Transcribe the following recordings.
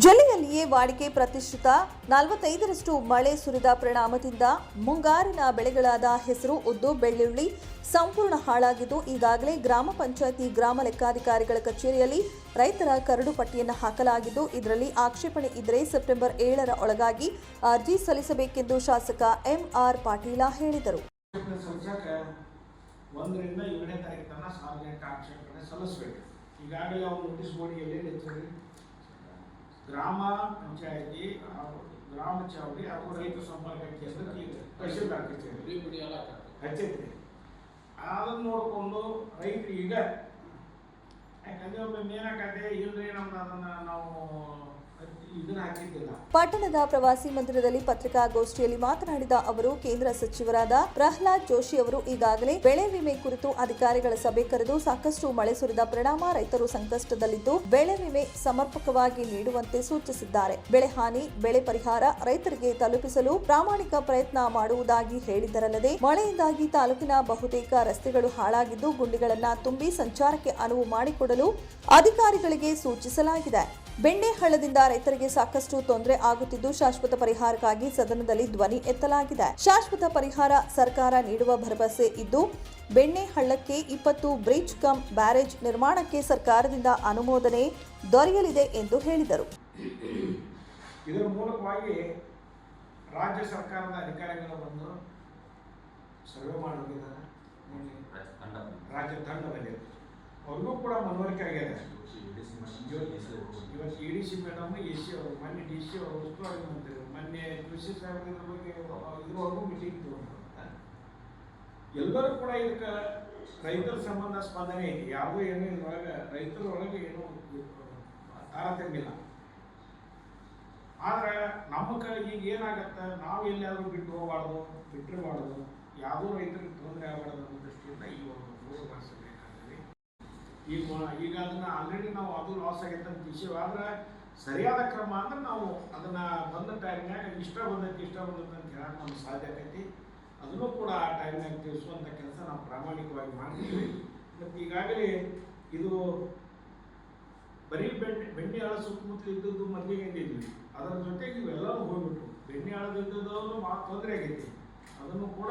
ಜಿಲ್ಲೆಯಲ್ಲಿಯೇ ವಾಡಿಕೆ ಪ್ರತಿಷ್ಠಿತ ನಲವತ್ತೈದರಷ್ಟು ಮಳೆ ಸುರಿದ ಪರಿಣಾಮದಿಂದ ಮುಂಗಾರಿನ ಬೆಳೆಗಳಾದ ಹೆಸರು, ಉದ್ದು, ಬೆಳ್ಳುಳ್ಳಿ ಸಂಪೂರ್ಣ ಹಾಳಾಗಿದ್ದು, ಈಗಾಗಲೇ ಗ್ರಾಮ ಪಂಚಾಯತಿ ಗ್ರಾಮ ಲೆಕ್ಕಾಧಿಕಾರಿಗಳ ಕಚೇರಿಯಲ್ಲಿ ರೈತರ ಕರಡು ಪಟ್ಟಿಯನ್ನು ಹಾಕಲಾಗಿದ್ದು, ಇದರಲ್ಲಿ ಆಕ್ಷೇಪಣೆ ಇದ್ದರೆ ಸೆಪ್ಟೆಂಬರ್ ಏಳರ ಒಳಗಾಗಿ ಅರ್ಜಿ ಸಲ್ಲಿಸಬೇಕೆಂದು ಶಾಸಕ ಎಂಆರ್ ಪಾಟೀಲ ಹೇಳಿದರು. ಏಳನೇ ತಾರೀಕು ತನಕ ಸಾರ್ವಜನಿಕ ಆಕ್ಷೇಪಣೆ ಸಲ್ಲಿಸಬೇಕು ಈಗಾಗಲೇ ಅವ್ರು ನೋಟಿಸ್ ಬೋರ್ಡ್ಗೆ ಎಲ್ಲೆಲ್ಲಿ ಹೆಚ್ಚರಿ ಗ್ರಾಮ ಪಂಚಾಯತಿ ಹಾಗೂ ಗ್ರಾಮ ಚಾವಡಿ ಹಾಗೂ ರೈತ ಸಂಪರ್ಕ ಕೇಂದ್ರ ಈಗ ತಹಶೀಲ್ದಾರ್ ಕಚೇರಿ ಹಚ್ಚೈತ್ರಿ ಅದನ್ನ ನೋಡಿಕೊಂಡು ರೈತರು ಈಗ ಯಾಕಂದ್ರೆ ಒಮ್ಮೆ ಏನಾಗತ್ತೆ ಇಲ್ರಿ ನಮ್ದು ಅದನ್ನ ನಾವು ಇದನ್ನ ಹಾಕಿದ್ದಿಲ್ಲ ಪಟ್ಟಣದ ಪ್ರವಾಸಿ ಮಂದಿರದಲ್ಲಿ ಪತ್ರಿಕಾಗೋಷ್ಠಿಯಲ್ಲಿ ಮಾತನಾಡಿದ ಅವರು, ಕೇಂದ್ರ ಸಚಿವರಾದ ಪ್ರಹ್ಲಾದ್ ಜೋಶಿ ಅವರು ಈಗಾಗಲೇ ಬೆಳೆ ವಿಮೆ ಕುರಿತು ಅಧಿಕಾರಿಗಳ ಸಭೆ ಕರೆದು ಸಾಕಷ್ಟು ಮಳೆ ಸುರಿದ ಪರಿಣಾಮ ರೈತರು ಸಂಕಷ್ಟದಲ್ಲಿದ್ದು, ಬೆಳೆ ವಿಮೆ ಸಮರ್ಪಕವಾಗಿ ನೀಡುವಂತೆ ಸೂಚಿಸಿದ್ದಾರೆ. ಬೆಳೆ ಹಾನಿ, ಬೆಳೆ ಪರಿಹಾರ ರೈತರಿಗೆ ತಲುಪಿಸಲು ಪ್ರಾಮಾಣಿಕ ಪ್ರಯತ್ನ ಮಾಡುವುದಾಗಿ ಹೇಳಿದ್ದರಲ್ಲದೆ, ಮಳೆಯಿಂದಾಗಿ ತಾಲೂಕಿನ ಬಹುತೇಕ ರಸ್ತೆಗಳು ಹಾಳಾಗಿದ್ದು, ಗುಂಡಿಗಳನ್ನು ತುಂಬಿ ಸಂಚಾರಕ್ಕೆ ಅನುವು ಮಾಡಿಕೊಡಲು ಅಧಿಕಾರಿಗಳಿಗೆ ಸೂಚಿಸಲಾಗಿದೆ. ಬೆಣ್ಣೆ ಹಳ್ಳದಿಂದ ರೈತರಿಗೆ ಸಾಕಷ್ಟು ತೊಂದರೆ ಆಗುತ್ತಿದ್ದು ಶಾಶ್ವತ ಪರಿಹಾರಕ್ಕಾಗಿ ಸದನದಲ್ಲಿ ಧ್ವನಿ ಎತ್ತಲಾಗಿದೆ. ಶಾಶ್ವತ ಪರಿಹಾರ ಸರ್ಕಾರ ನೀಡುವ ಭರವಸೆ ಇದ್ದು ಬೆಣ್ಣೆ ಹಳ್ಳಕ್ಕೆ ಇಪ್ಪತ್ತು ಬ್ರಿಡ್ಜ್ ಕಮ್ ಬ್ಯಾರೇಜ್ ನಿರ್ಮಾಣಕ್ಕೆ ಸರ್ಕಾರದಿಂದ ಅನುಮೋದನೆ ದೊರೆಯಲಿದೆ ಎಂದು ಹೇಳಿದರು. ಇದರ ಮೂಲಕವಾಗಿ ರಾಜ್ಯ ಸರ್ಕಾರದ ಅಧಿಕಾರಿಗಳು ಬಂದು ಸರ್ವೆ ರಾಜ್ಯ ತಂಡ ಬಂದಿದೆ. ಅವ್ರಿಗೂ ಕೂಡ ಮನವರಿಕೆ ಆಗಿದೆ. ಇವತ್ತು E D C madam A C ಅವರು ಮೊನ್ನೆ ಡಿ ಸಿ ಅವರು ಉಸ್ತುವಾರಿ ಮಂತ್ರಿಗಳು ಮೊನ್ನೆ ಕೃಷಿ ಸಾಹೇಬರ ಬಗ್ಗೆ ಇದ್ರವರೆಗೂ ಮೀಟಿಂಗ್ ತಗೊಂಡ್ರು ಎಲ್ಲರೂ ಕೂಡ ಇದಕ್ಕೆ ರೈತರ ಸಂಬಂಧ ಸ್ಪಂದನೆ ಐತಿ ಯಾವುದೂ ಏನೂ ಇದ್ರೊಳಗೆ ರೈತರೊಳಗೆ ಏನೂ ತಾರತಮ್ಯ ಇಲ್ಲ ಆದ್ರೆ ನಮ್ಮ ಕೈ ಈಗ ಏನಾಗತ್ತೆ? ನಾವು ಎಲ್ಲಿಯಾದರೂ ಬಿಟ್ಟು ಹೋಗಬಾರ್ದು ಬಿಟ್ಟಿರಬಾರ್ದು. ಯಾವುದೋ ರೈತರಿಗೆ ತೊಂದರೆ ಆಗಬಾರ್ದು ಅನ್ನೋ ದೃಷ್ಟಿಯಿಂದ ಈ ಒಂದು ಬೇಕಾಗ್ತದೆ ಈಗ ಈಗ ಅದನ್ನ ಆಲ್ರೆಡಿ ನಾವು ಅದು ಲಾಸ್ ಆಗೈತೆ ಅಂತ ವಿಷಯ ಆದ್ರೆ ಸರಿಯಾದ ಕ್ರಮ ಅಂದ್ರೆ ನಾವು ಅದನ್ನ ಬಂದ ಟೈಮ್ನಾಗ ಇಷ್ಟ ಬಂದೈತಿ ಇಷ್ಟ ಬಂದೈತಿ ಅಂತ ಹೇಳಕ್ ನಮ್ಗೆ ಸಾಧ್ಯ ಆಗೈತಿ ಅದನ್ನು ಕೂಡ ಆ ಟೈಮ್ನಾಗ ತಿಳಿಸುವಂಥ ಕೆಲಸ ನಾವು ಪ್ರಾಮಾಣಿಕವಾಗಿ ಮಾಡ್ತೀವಿ. ಮತ್ತು ಈಗಾಗಲೇ ಇದು ಬರೀ ಬೆಣ್ಣೆ ಬೆಣ್ಣೆ ಆಳ ಸುತ್ತಮುತ್ತಲು ಇದ್ದದ್ದು ಮಲ್ಲಿಗೆ ಇದ್ದಿದ್ವಿ ಅದರ ಜೊತೆಗೆ ಇವೆಲ್ಲರೂ ಹೋಗ್ಬಿಟ್ಟು ಬೆಣ್ಣೆ ಆಳದ ಇದ್ದದನ್ನು ಭಾಳ ತೊಂದರೆ ಆಗೈತಿ. ಅದನ್ನು ಕೂಡ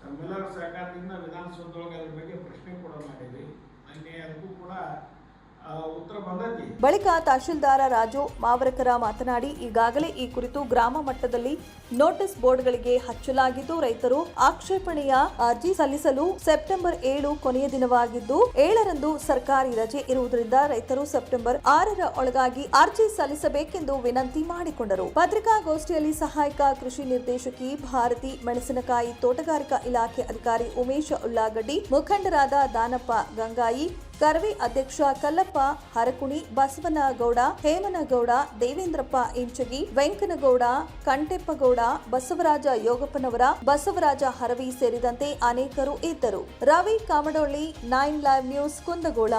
ತಮ್ಮೆಲ್ಲರ ಸಹಕಾರದಿಂದ ವಿಧಾನಸೌಧದೊಳಗೆ ಅದ್ರ ಬಗ್ಗೆ ಪ್ರಶ್ನೆ ಕೂಡ ಮಾಡಿದ್ವಿ ಮೊನ್ನೆ ಅದಕ್ಕೂ ಕೂಡ ಆ, ಉತ್ತರ ಬಂದೈತಿ ಬಳಿಕ ತಹಶೀಲ್ದಾರ ರಾಜು ಮಾವರಕರ ಮಾತನಾಡಿ, ಈಗಾಗಲೇ ಈ ಕುರಿತು ಗ್ರಾಮ ಮಟ್ಟದಲ್ಲಿ ನೋಟಿಸ್ ಬೋರ್ಡ್ಗಳಿಗೆ ಹಚ್ಚಲಾಗಿದ್ದು, ರೈತರು ಆಕ್ಷೇಪಣೆಯ ಅರ್ಜಿ ಸಲ್ಲಿಸಲು ಸೆಪ್ಟೆಂಬರ್ ಏಳು ಕೊನೆಯ ದಿನವಾಗಿದ್ದು, ಏಳರಂದು ಸರ್ಕಾರಿ ರಜೆ ಇರುವುದರಿಂದ ರೈತರು ಸೆಪ್ಟೆಂಬರ್ ಆರರ ಒಳಗಾಗಿ ಅರ್ಜಿ ಸಲ್ಲಿಸಬೇಕೆಂದು ವಿನಂತಿ ಮಾಡಿಕೊಂಡರು. ಪತ್ರಿಕಾಗೋಷ್ಠಿಯಲ್ಲಿ ಸಹಾಯಕ ಕೃಷಿ ನಿರ್ದೇಶಕಿ ಭಾರತಿ ಮೆಣಸಿನಕಾಯಿ ತೋಟಗಾರಿಕಾ ಇಲಾಖೆ ಅಧಿಕಾರಿ ಉಮೇಶ ಉಳ್ಳಾಗಡ್ಡಿ, ಮುಖಂಡರಾದ ದಾನಪ್ಪ ಗಂಗಾಯಿ ಕರವಿ ಅಧ್ಯಕ್ಷ ಕಲ್ಲಪ್ಪ, ಹರಕುಣಿ, ಬಸವನಗೌಡ, ಹೇಮನಗೌಡ, ದೇವೇಂದ್ರಪ್ಪ ಇಂಚಗಿ, ವೆಂಕನಗೌಡ, ಕಂಟೆಪ್ಪಗೌಡ, ಬಸವರಾಜ ಯೋಗಪ್ಪನವರ, ಬಸವರಾಜ ಹರವಿ ಸೇರಿದಂತೆ ಅನೇಕರು ಇದ್ದರು. Ravi Kamadolli, nine live news Kundagol.